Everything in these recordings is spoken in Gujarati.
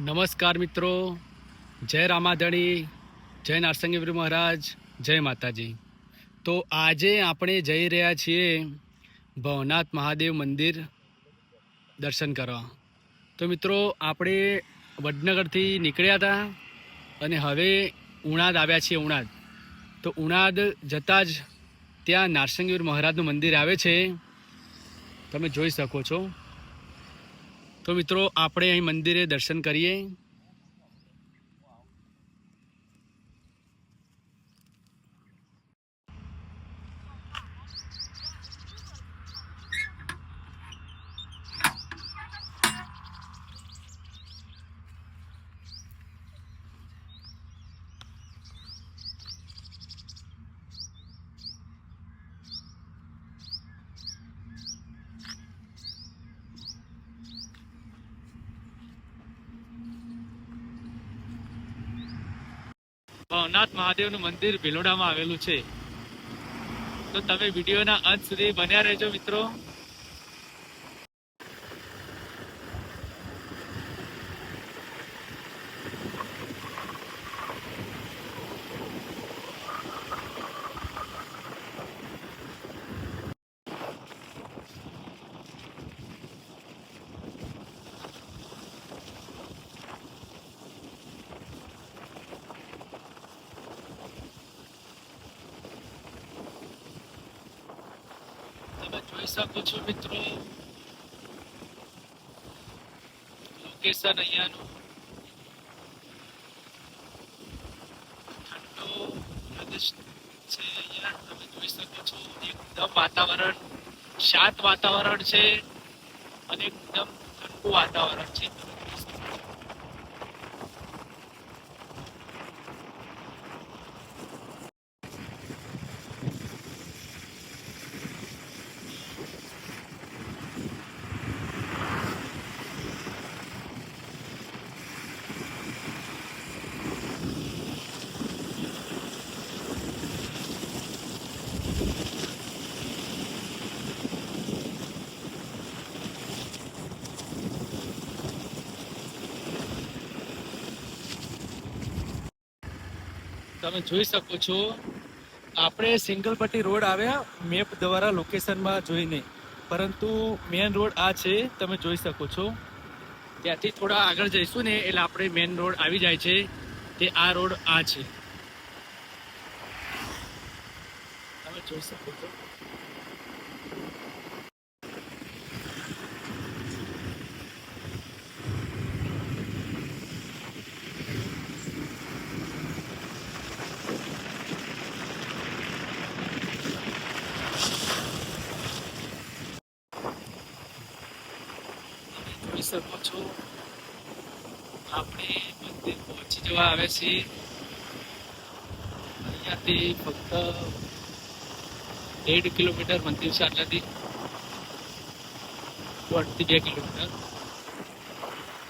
નમસ્કાર મિત્રો. જય રામાધણી, જય નારસંગીપુરી મહારાજ, જય માતાજી. તો આજે આપણે જઈ રહ્યા છીએ ભવનાથ મહાદેવ મંદિર દર્શન કરવા. તો મિત્રો, આપણે વડનગરથી નીકળ્યા હતા અને હવે ઉણાદ આવ્યા છીએ, ઉણાદ. તો ઉણાદ જતાં જ ત્યાં નારસંગીવીર મહારાજનું મંદિર આવે છે. તમે જોઈ શકો છો. તો મિત્રો આપણે અહીં મંદિરે દર્શન કરીએ. ભવનાથ મહાદેવનું મંદિર ભિલોડામાં આવેલું છે. તો તમે વિડીયોના અંત સુધી બન્યા રહેજો મિત્રો તમે જોઈ શકો છો મિત્રો લોકેશન અહીંયાનું ઠંડો પ્રદેશ છે અહીંયા તમે જોઈ શકો છો એકદમ વાતાવરણ શાંત વાતાવરણ છે અને એકદમ ઠંડુ વાતાવરણ છે તમે જોઈ શકો છો, આપણે સિંગલ પટ્ટી રોડ આવ્યા, મેપ દ્વારા લોકેશનમાં જોઈને. પરંતુ મેન રોડ આ છે, તમે જોઈ શકો છો. ત્યાંથી થોડા આગળ જઈશું ને, એટલે આપણે મેન રોડ આવી જાય છે તે આ રોડ આ છે. તમે જોઈ શકો છો તમે જોઈ શકો છો આપણે મંદિર પહોંચી જવા આવે છે. અહીંયાથી ફક્ત દેઢ કિલોમીટર મંદિર છે આટલાથી. દોઢથી બે કિલોમીટર.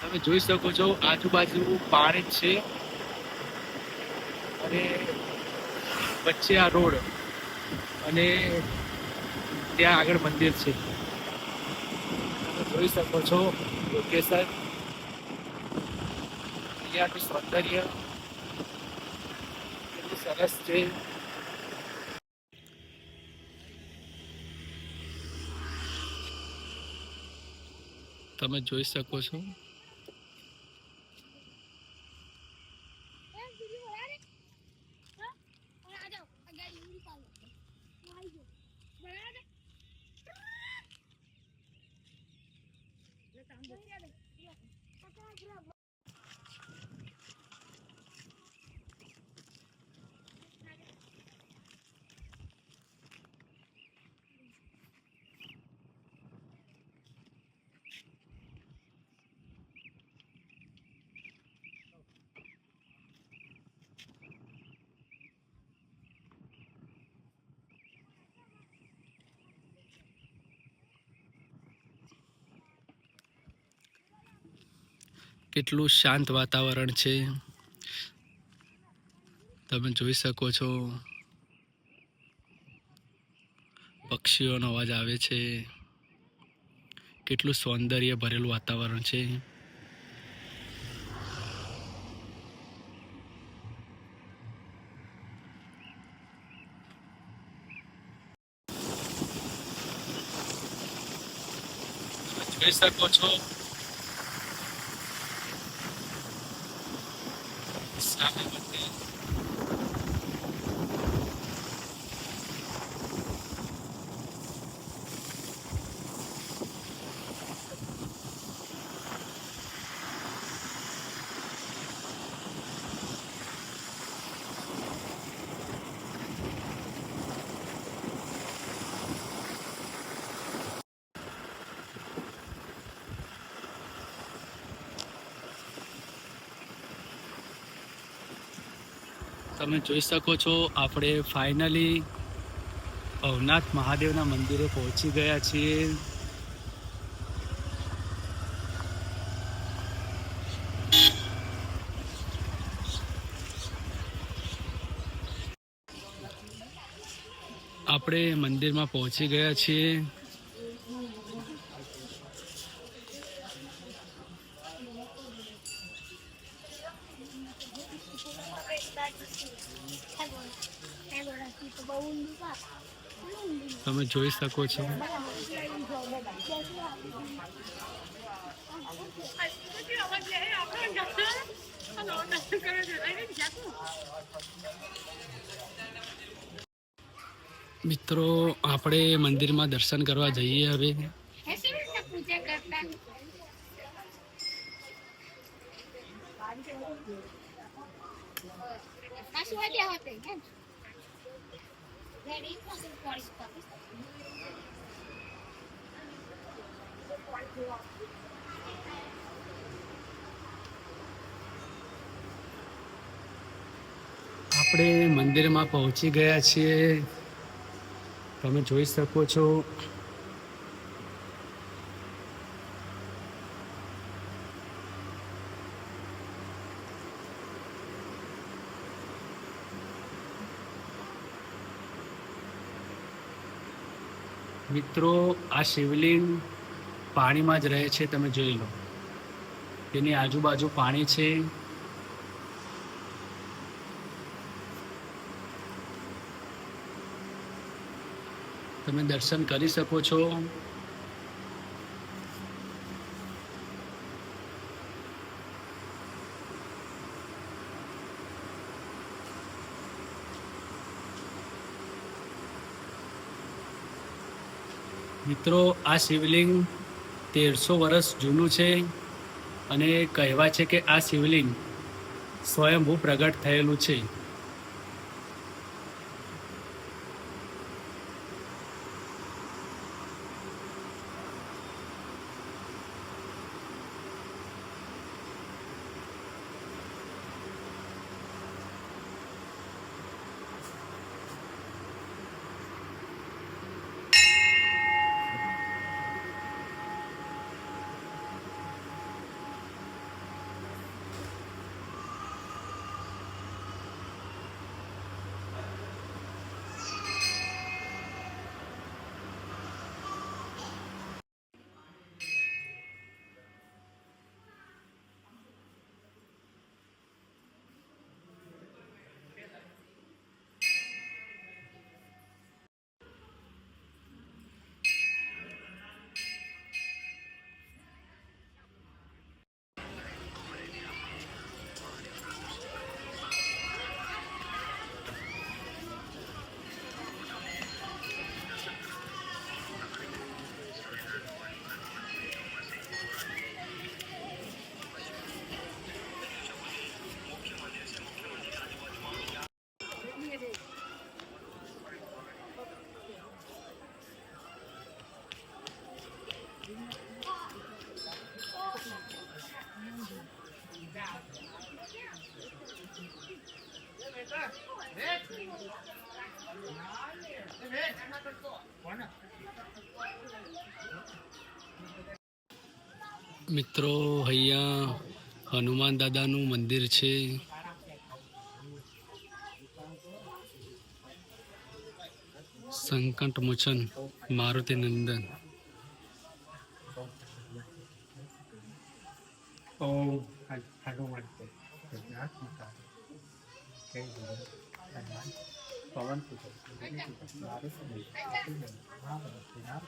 તમે જોઈ શકો છો, આજુબાજુ પાણી જ છે. અને વચ્ચે આ રોડ અને ત્યાં આગળ મંદિર છે. તમે જોઈ શકો છો લોકેશન અહીંયાનું સૌંદર્ય સરસ તમે જોઈ શકો છો. કેટલું શાંત વાતાવરણ છે. તમે જોઈ શકો છો. પક્ષીઓનો અવાજ આવે છે. કેટલું સૌંદર્ય ભરેલું વાતાવરણ છે. જોઈ શકો છો. તમે જોઈ શકો છો, આપણે ફાઇનલી ભવનાથ મહાદેવના મંદિરે પહોંચી ગયા છીએ. આપણે મંદિરમાં પહોંચી ગયા છીએ. તમે જોઈ શકો છો. મિત્રો આપણે મંદિરમાં દર્શન કરવા જઈએ હવે. ऐसे આપણે મંદિરમાં પહોંચી ગયા છીએ. તમે જોઈ શકો છો. મિત્રો આ શિવલિંગ પાણીમાં જ રહે છે, તમે જોઈ લો. તેની આજુબાજુ પાણી છે. તમે દર્શન કરી શકો છો. મિત્રો, આ શિવલિંગ તેરસો વર્ષ જૂનું છે અને કહેવાય છે કે આ શિવલિંગ સ્વયંભૂ પ્રગટ થયેલું છે. મિત્રો અહીંયા હનુમાન દાદાનું મંદિર છે. સંકટ મોચન મારુતિ નંદન. હનુમાન પવન પુત્ર નારદ સમય મહાભારત નારદ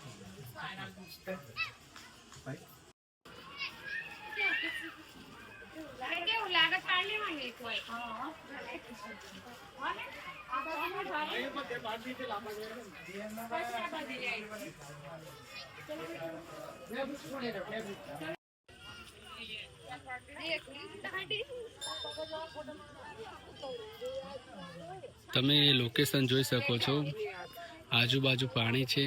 કેવું લાગે પાણી માં એક હોય તમે લોકેશન જોઈ શકો છો. આજુબાજુ પાણી છે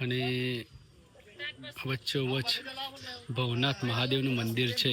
અને વચ્ચોવચ્ચ ભવનાથ મહાદેવનું મંદિર છે.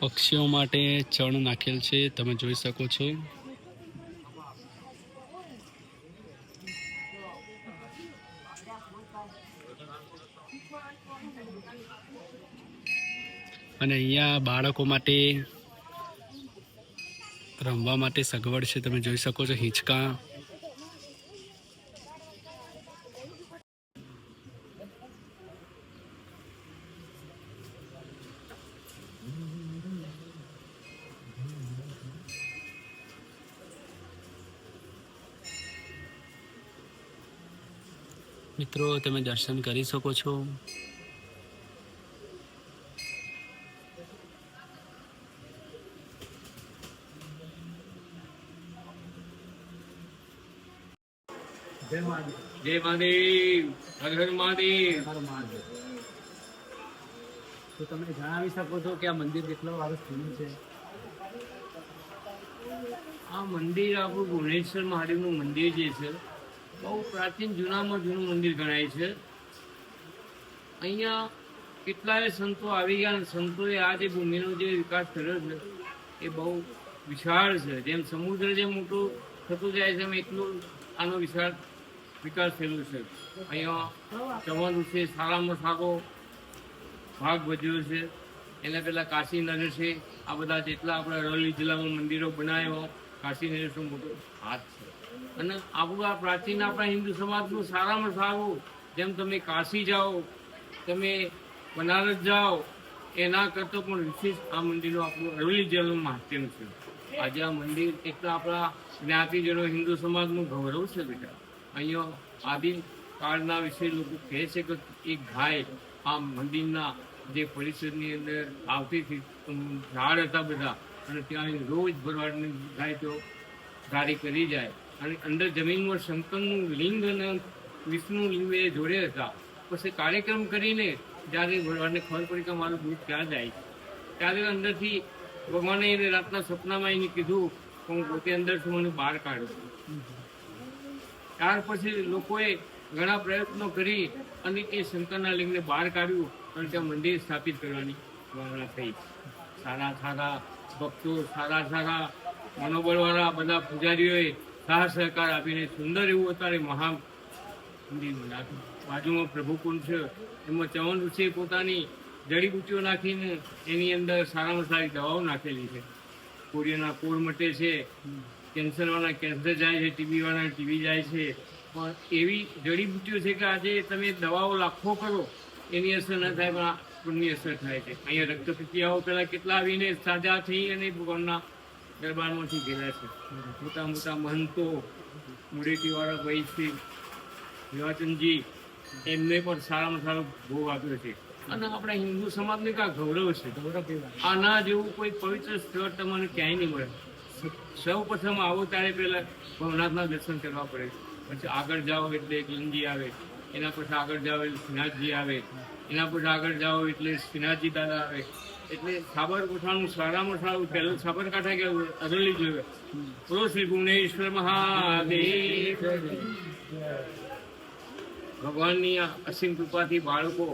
પક્ષીઓ માટે ચણ નાખેલ છે, તમે જોઈ શકો છો. અને અહીંયા બાળકો માટે રમવા માટે સગવડ છે, તમે જોઈ શકો છો, હિંચકા. મિત્રો તમે દર્શન કરી શકો છો. જય મહાદેવ. જય હર હર મહાદેવ. તો તમે જણાવી શકો છો કે આ મંદિર કેટલો વારો જૂનું છે? આ મંદિર આપણું ભુવનેશ્વર મહાદેવનું મંદિર જે છે બહુ પ્રાચીન જૂનામાં જૂનું મંદિર ગણાય છે. અહીંયા કેટલાય સંતો આવી ગયા અને સંતોએ આ જે ભૂમિનો જે વિકાસ કર્યો છે, એ બહુ વિશાળ છે. જેમ સમુદ્ર જે મોટું થતું જાય છે, એમ એટલું આનો વિશાળ વિકાસ થયેલો છે. અહીંયા ચવન છે, સારામાં સારો ભાગ ભજવ્યો છે. એના પહેલાં કાશીનગર છે. આ બધા જેટલા આપણા અરવલ્લી જિલ્લામાં મંદિરો બનાવ્યો, કાશી શું મોટો હાથ છે. અને આપણું આ પ્રાચીન આપણા હિન્દુ સમાજનું સારામાં સારું. જેમ તમે કાશી જાઓ, તમે બનારસ જાઓ, એના કરતાં પણ વિશેષ આ મંદિરનું આપણું અરવલી જિલ્લાનું મહાત્મ છે. આજે આ મંદિર એટલા આપણા જ્ઞાતિજનો હિન્દુ સમાજનું ગૌરવ છે બેટા. અહીંયા આદિ કાળના વિશે લોકો કહે છે કે એક ગાય આ મંદિરના જે પરિસરની અંદર આવતી હતી ઝાડ હતા બધા. અને ત્યાં રોજ ભરવાડની ગાય તો ગાડી કરી જાય. અને અંદર જમીનમાં શંકરનું લિંગ અને વિષ્ણુ લિંગ એ જોડે હતા. પછી કાર્યક્રમ કરીને જ્યારે ભગવાનને ખબર પડી કે મારું દૂધ ક્યાં જાય ત્યારે અંદરથી ભગવાને એને રાતના સપનામાં એને કીધું કે હું પોતે અંદર છું, મને બહાર કાઢું. ત્યાર પછી લોકોએ ઘણા પ્રયત્નો કરી અને એ શંકરના લિંગને બહાર કાઢ્યું અને ત્યાં મંદિર સ્થાપિત કરવાની ભાવના થઈ. સારા સારા ભક્તો, સારા સારા મનોબળવાળા બધા પૂજારીઓએ સાહ સહકાર આપીને સુંદર એવું અત્યારે મહા બાજુમાં પ્રભુકુંડ છે, એમાં ચવન ઋષિએ પોતાની જડીબુટ્ટીઓ નાખીને એની અંદર સારામાં સારી દવાઓ નાખેલી છે. કોરિયાના કોર મટે છે, કેન્સરવાળા કેન્સર જાય છે ટીબીવાળા ટીબી જાય છે. પણ એવી જડીબુટ્ટીઓ છે કે આજે તમે દવાઓ લાખો કરો, એની અસર ન થાય પણ આ અસર થાય છે. અહીંયા રક્તપિતિયાઓ પહેલાં કેટલા આવીને સાજા થઈ અને ભગવાનના દરબારમાંથી ગયેલા છે. મોટા મોટા મહંતો, મુડેટીવાળા વૈશ્વિક વિવાચનજી એમને પણ સારામાં સારો ભોગ આપ્યો છે. અને આપણા હિન્દુ સમાજને કાં ગૌરવ છે? ગૌરવ આના જેવું કોઈ પવિત્ર સ્થળ તમને ક્યાંય નહીં મળે. સૌ પ્રથમ આવો ત્યારે પહેલાં ભવનાથના દર્શન કરવા પડે. પછી આગળ જાઓ એટલે એક લીંજી આવે, એના પછી આગળ જાઓ એટલે શ્રીનાથજી આવે, એના પછી આગળ જાઓ એટલે શ્રીનાથજી દાદા આવે. એટલે સાબરકાંઠાનું સારામાં સારું પહેલું સાબરકાંઠા કે અરલી જોયું બોલો શ્રી ભુવનેશ્વર મહાદેવ. ભગવાનની અસીમ કૃપાથી બાળકો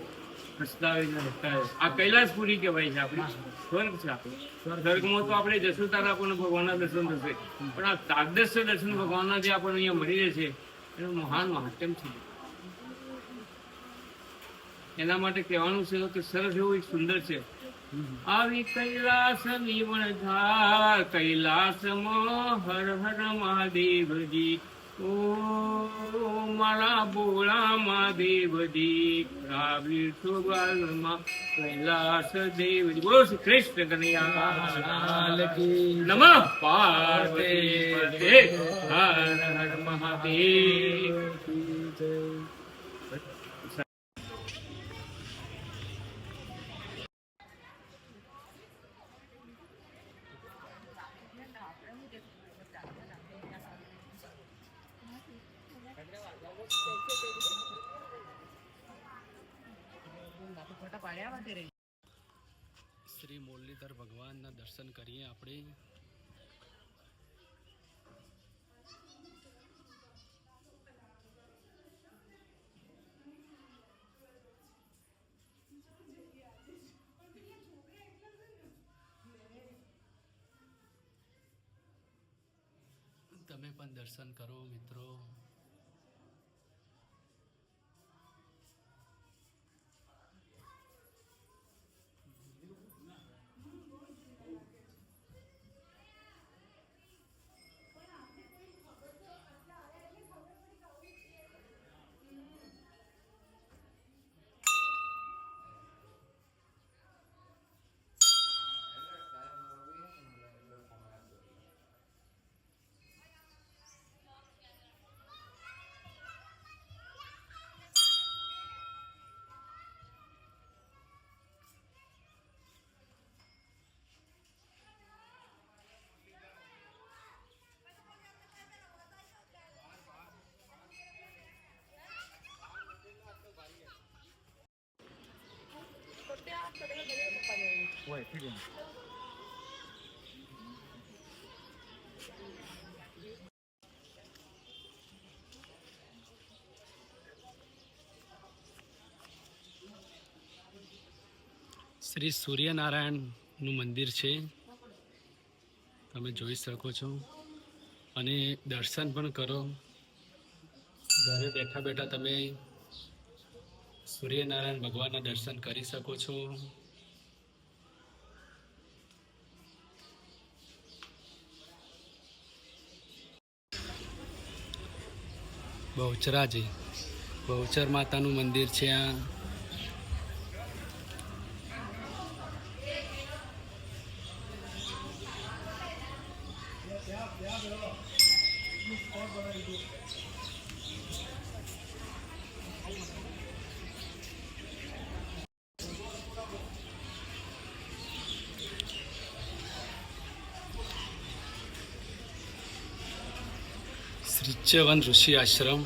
પ્રસ્તાવીને આ કૈલાસપુરી કહેવાય છે આપણે. સ્વર્ગ છે આપણે. સ્વર્ગમાં તો આપણે જશું તારા આપણને ભગવાનના દર્શન થશે. પણ આ તાગદર્શ દર્શન ભગવાનના જે આપણને અહીંયા મળી રહે છે, એનું મહાન મહાત્મ છે. એના માટે કહેવાનું છે કે સરસ એવું એક સુંદર છે. આવી કૈલાસ નિવણ ધાર કૈલાસમાં હર હર મહાદેવજી. ઓ મારા બોળા મહાદેવજી રાવીર સુગલમાં કૈલાસ દેવજી. બોલો શ્રી કૃષ્ણ કનૈયા નમ. પાર્વતી હર હર મહાદેવ શ્રી મુરલીધર ભગવાનના દર્શન કરીએ આપણે. તમે પણ દર્શન કરો મિત્રો. શ્રી સૂર્યનારાયણનું મંદિર છે. તમે જોઈ શકો છો. અને દર્શન પણ કરો. ઘરે બેઠા બેઠા તમે સૂર્યનારાયણ ભગવાનના દર્શન કરી શકો છો. બહુચરાજી બહુચર માતાનું મંદિર છે આ. શ્રીચવન ઋષિ આશ્રમ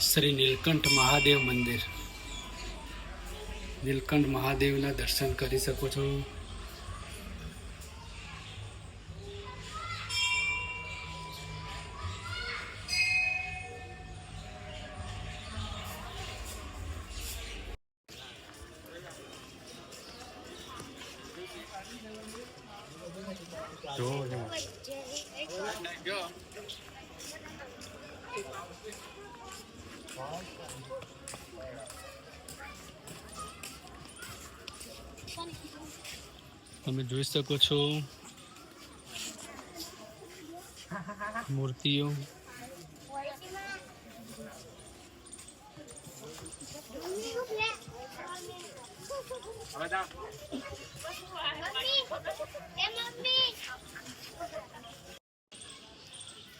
શ્રી નીલકંઠ મહાદેવ મંદિર નીલકંઠ મહાદેવના દર્શન કરી શકો છો. તમે જોઈ શકો છો મૂર્તિઓ.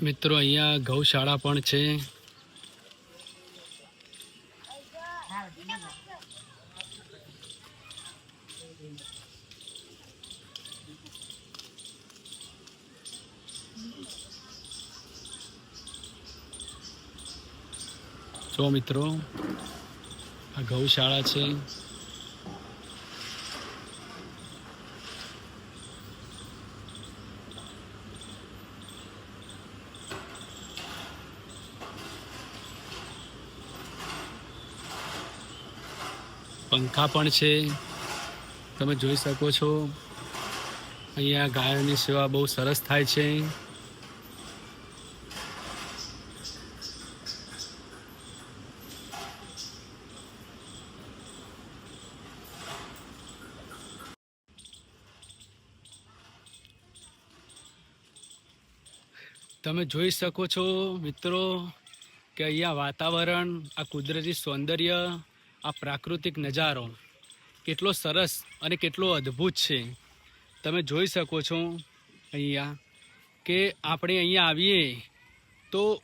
મિત્રો અહીંયા ગૌશાળા પણ છે. જો મિત્રો આ ગૌશાળા છે. પંખા પણ છે. તમે જોઈ શકો છો. અહીંયા ગાયોની સેવા બહુ સરસ થાય છે. તમે જોઈ શકો છો મિત્રો કે અહીંયા વાતાવરણ, આ કુદરતી સૌંદર્ય આ પ્રાકૃતિક નજારો કેટલો સરસ અને કેટલો અદ્ભુત છે. તમે જોઈ શકો છો અહીંયા કે આપણે અહીંયા આવીએ તો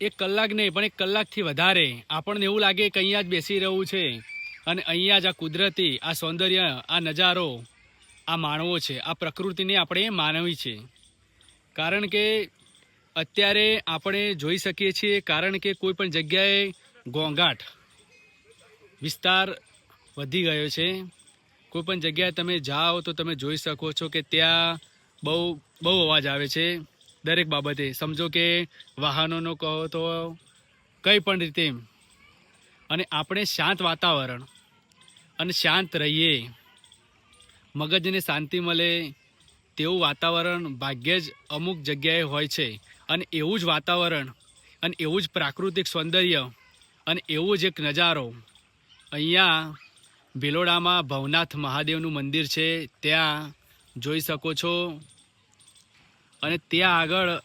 એક કલાક નહીં, પણ એક કલાકથી વધારે આપણને એવું લાગે કે અહીંયા જ બેસી રહેવું છે. અને અહીંયા જ આ કુદરતી, આ સૌંદર્ય, આ નજારો, આ માણવો છે. આ પ્રકૃતિને આપણે માનવી છે. કારણ કે અત્યારે આપણે જોઈ શકીએ છીએ, કારણ કે કોઈ પણ જગ્યાએ ઘોંઘાટ વિસ્તાર વધી ગયો છે. કોઈપણ જગ્યાએ તમે જાઓ તો તમે જોઈ શકો છો કે ત્યાં બહુ બહુ અવાજ આવે છે. દરેક બાબતે સમજો કે વાહનોનો કહો તો કંઈ પણ રીતે અને આપણે શાંત વાતાવરણ અને શાંત રહીએ. મગજને શાંતિ મળે તેવું વાતાવરણ ભાગ્યે જ અમુક જગ્યાએ હોય છે. અને એવું જ વાતાવરણ અને એવું જ પ્રાકૃતિક સૌંદર્ય અને એવું જ એક નજારો અહીંયા ભિલોડામાં ભવનાથ મહાદેવનું મંદિર છે. ત્યાં જોઈ શકો છો. અને ત્યાં આગળ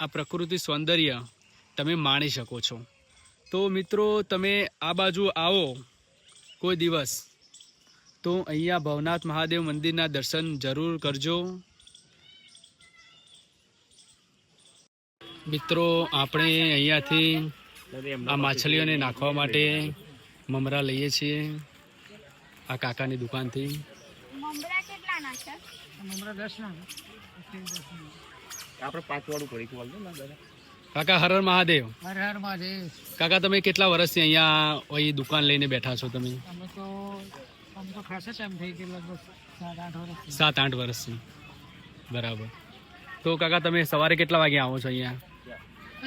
આ પ્રકૃતિ સૌંદર્ય તમે માણી શકો છો. તો મિત્રો, તમે આ બાજુ આવો કોઈ દિવસ. તો અહીંયા ભવનાથ મહાદેવ મંદિરના દર્શન જરૂર કરજો. મિત્રો, આપણે અહીંયાથી આ માછલીઓને નાખવા માટે મમરા લઈએ છીએ આ કાકાની દુકાનથી. મમરા કેટલા ના આપણે પાંચ વાળું પડી બોલ ને કાકા હર હર મહાદેવ. હર હર મહાદેવ. કાકા તમે કેટલા વર્ષથી અહીંયા અહીં દુકાન લઈને બેઠા છો તમે? અમે તો આમ તો ખાસા ટાઈમ થઈ ગયો લગભગ સાત આઠ વર્ષ સાત આઠ વર્ષથી. બરાબર. તો કાકા તમે સવારે કેટલા વાગે આવો છો અહીંયા?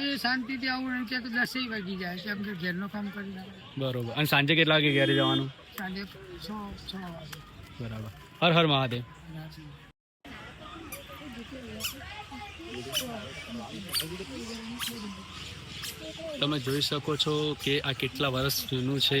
એ શાંતિથી આવું ત્યાં તો દસેય વાગી જાય કેમ કે ઘેરનું કામ કરી બરોબર. અને સાંજે કેટલા વાગે ઘેરે જવાનું? સાંજે છ છ વાગે. બરાબર. હર હર મહાદેવ. તમે જોઈ શકો છો કે આ કેટલા વર્ષ જૂનું છે.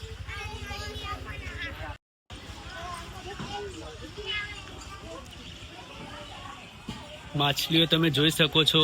માછલીઓ તમે જોઈ શકો છો.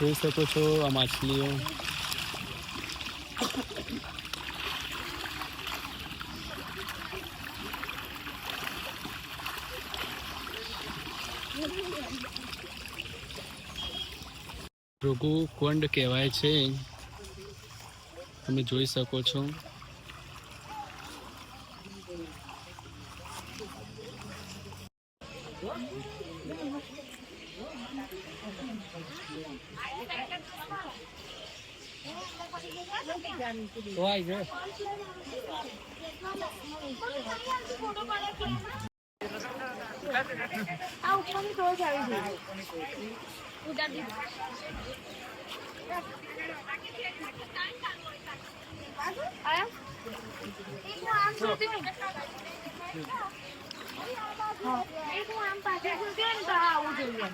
જોઈ શકો છો આ માછલીઓ. ભૃગુ કુંડ કહેવાય છે. તમે જોઈ શકો છો. આ ઉપરની જ આવી આ આવું જોઈએ.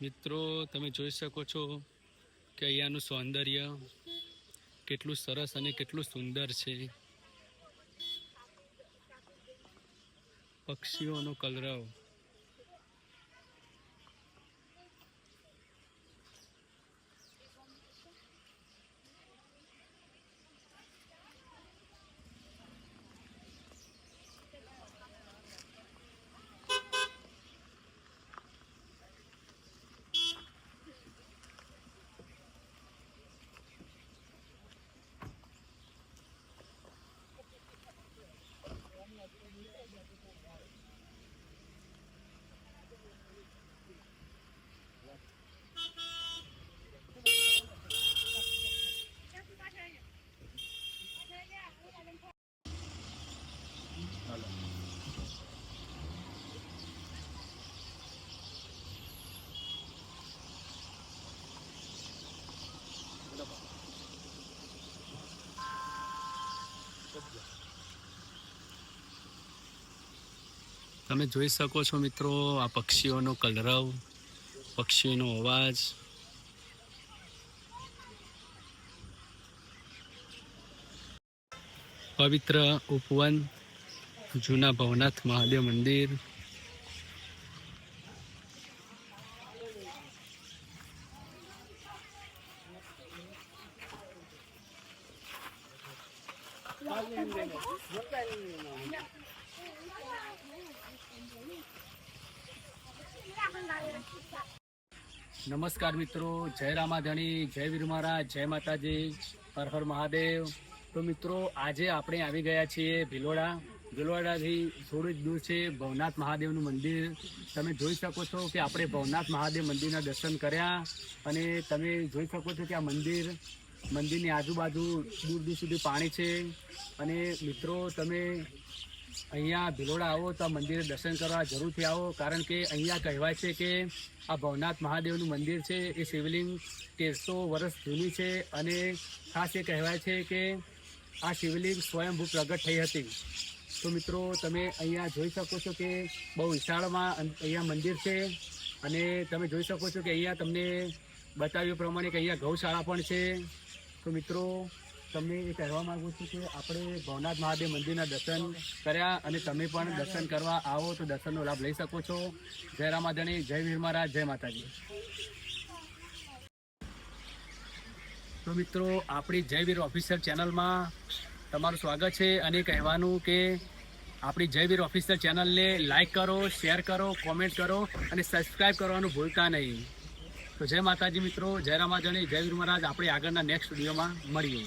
મિત્રો તમે જોઈ શકો છો કે અહીંયાનું સૌંદર્ય કેટલું સરસ અને કેટલું સુંદર છે. પક્ષીઓનો કલરવ. તમે જોઈ શકો છો મિત્રો આ પક્ષીઓનો કલરવ પક્ષીનો અવાજ. પવિત્ર ઉપવન, જૂના ભવનાથ મહાદેવ મંદિર. નમસ્કાર મિત્રો. જય રામાધણી, જય વીરમારા જય માતાજી, હર હર મહાદેવ. તો મિત્રો, આજે આપણે આવી ગયા છીએ ભિલોડા. ભિલોડાથી થોડું જ દૂર છે ભવનાથ મહાદેવનું મંદિર. તમે જોઈ શકો છો કે આપણે ભવનાથ મહાદેવ મંદિરના દર્શન કર્યા અને તમે જોઈ શકો છો કે આ મંદિર, મંદિરની આજુબાજુ દૂર દૂર સુધી પાણી છે. અને મિત્રો, તમે અહીંયા ભિલોડા આવો તો આ મંદિરે દર્શન કરવા જરૂરથી આવો, કારણ કે અહીંયા કહેવાય છે કે આ ભવનાથ મહાદેવનું મંદિર છે, એ શિવલિંગ તેરસો વર્ષ જૂની છે અને ખાસ એ કહેવાય છે કે આ શિવલિંગ સ્વયંભૂ પ્રગટ થઈ હતી. તો મિત્રો, તમે અહીંયા જોઈ શકો છો કે બહુ વિશાળમાં અહીંયા મંદિર છે અને તમે જોઈ શકો છો કે અહીંયા તમને બતાવ્યું પ્રમાણે કે અહીંયા ગૌશાળા પણ છે. તો મિત્રો તમને એ કહેવા માંગુ છું કે આપણે ભવનાથ મહાદેવ મંદિરના દર્શન કર્યા અને તમે પણ દર્શન કરવા આવો તો દર્શનનો લાભ લઈ શકો છો. જય રામાધણી, જય વીર મહારાજ, જય માતાજી. તો મિત્રો, આપણી જય વીર ઓફિસર ચેનલમાં તમારું સ્વાગત છે અને કહેવાનું કે આપણી જય વીર ઓફિસર ચેનલને લાઈક કરો, શેર કરો, કોમેન્ટ કરો અને સબસ્ક્રાઈબ કરવાનું ભૂલતા નહીં. તો જય માતાજી મિત્રો, જય રામાધણી, જય વીર મહારાજ, આપણે આગળના નેક્સ્ટ વિડીયોમાં મળીએ.